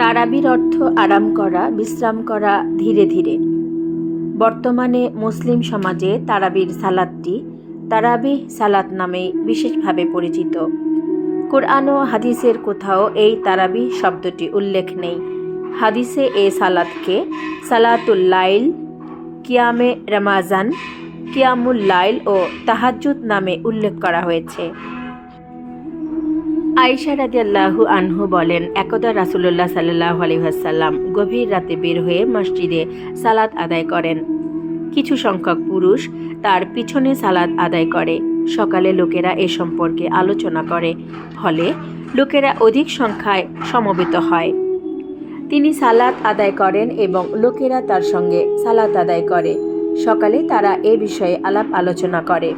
তারাবির অর্থ আরাম করা, বিশ্রাম করা ধীরে ধীরে। বর্তমানে মুসলিম সমাজে তারাবির সালাদটি তারাবি সালাত নামে বিশেষভাবে পরিচিত। কোরআন ও হাদিসের কোথাও এই তারাবি শব্দটি উল্লেখ নেই। হাদিসে এ সালাদকে সালাতুল লাইল, কিয়ামে রমাজান, কিয়ামুল লাইল ও তাহাজ্জুদ নামে উল্লেখ করা হয়েছে। আয়েশা রাদিয়াল্লাহু আনহু বলেন, একদা রাসুল্লাহ সাল্লাহ আলহাসাল্লাম গভীর রাতে বের হয়ে মসজিদে সালাত আদায় করেন। কিছু সংখ্যক পুরুষ তার পিছনে সালাদ আদায় করে। সকালে লোকেরা এ সম্পর্কে আলোচনা করে। ফলে লোকেরা অধিক সংখ্যায় সমবেত হয়। তিনি সালাত আদায় করেন এবং লোকেরা তার সঙ্গে সালাত আদায় করে। সকালে তারা এ বিষয়ে আলাপ আলোচনা করে।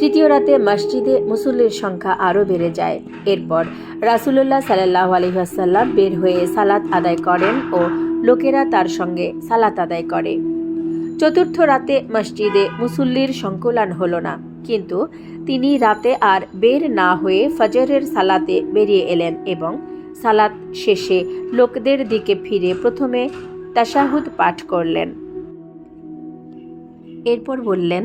তৃতীয় রাতে মসজিদে মুসল্লির সংখ্যা আরও বেড়ে যায়। এরপর রাসুলুল্লাহ সাল্লাহ আলহাসাল্লাম বের হয়ে সালাত আদায় করেন ও লোকেরা তার সঙ্গে সালাত আদায় করে। চতুর্থ রাতে মসজিদে মুসল্লির সংকুলান হলো না, কিন্তু তিনি রাতে আর বের না হয়ে ফজরের সালাতে বেরিয়ে এলেন এবং সালাত শেষে লোকদের দিকে ফিরে প্রথমে তাসাহুদ পাঠ করলেন। এরপর বললেন,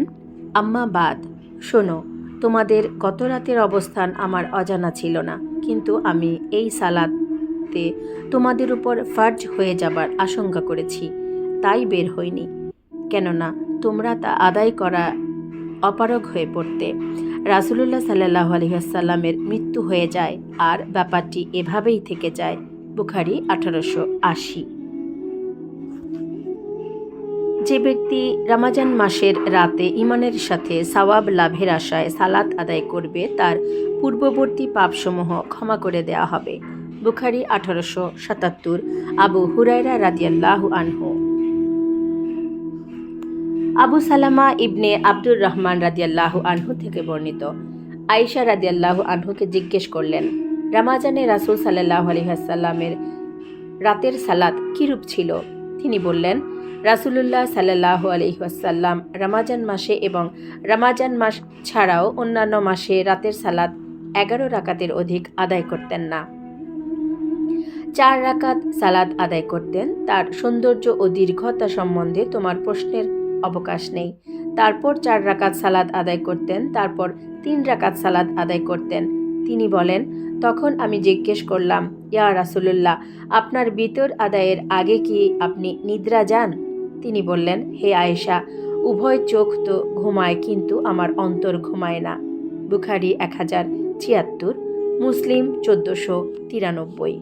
আম্মা বাদ। শোনো, তোমাদের গত রাতের অবস্থান আমার অজানা ছিল না, কিন্তু আমি এই সালাতে তোমাদের উপর ফার্জ হয়ে যাবার আশঙ্কা করেছি, তাই বের হইনি। কেননা, তোমরা তা আদায় করা অপারগ হয়ে পড়তে। রাসুলুল্লাহ সাল্লাহ আলহিহাসাল্লামের মৃত্যু হয়ে যায়, আর ব্যাপারটি এভাবেই থেকে যায়। বুখারি আঠারোশো আশি। যে ব্যক্তি রামাজান মাসের রাতে ইমানের সাথে সাওয়াব লাভের আশায় সালাত আদায় করবে, তার পূর্ববর্তী পাপসমূহ ক্ষমা করে দেয়া হবে। বুখারি আঠারোশো সাতাত্তর, আবু হুরাইরা রাদিয়াল্লাহু আনহু। আবু সালামা ইবনে আব্দুর রহমান রাদিয়াল্লাহু আনহু থেকে বর্ণিত। আয়েশা রাদিয়াল্লাহু আনহুকে জিজ্ঞেস করলেন, রামাজানে রাসুল সাল্লাহ আলহিহাসাল্লামের রাতের সালাত কিরূপ ছিল? তিনি বললেন রাসুলুল্লাহ সাল্লাহ আলহিহাসাল্লাম রামাজান মাসে এবং রামাজান মাস ছাড়াও অন্যান্য মাসে রাতের সালাদ এগারো রাকাতের অধিক আদায় করতেন না। চার রাকাত সালাদ আদায় করতেন, তার সৌন্দর্য ও দীর্ঘতা সম্বন্ধে তোমার প্রশ্নের অবকাশ নেই। তারপর চার রাকাত সালাদ আদায় করতেন, তারপর তিন রাকাত সালাদ আদায় করতেন। তিনি বলেন, তখন আমি জিজ্ঞেস করলাম, ইয়া রাসুলুল্লাহ, আপনার বিতর আদায়ের আগে কি আপনি নিদ্রা যান? তিনি বললেন, হে আয়েশা, উভয় চোখ তো ঘুমায়, কিন্তু আমার অন্তর ঘুমায় না। বুখারি এক হাজার ছিয়াত্তর, মুসলিম চোদ্দোশো তিরানব্বই।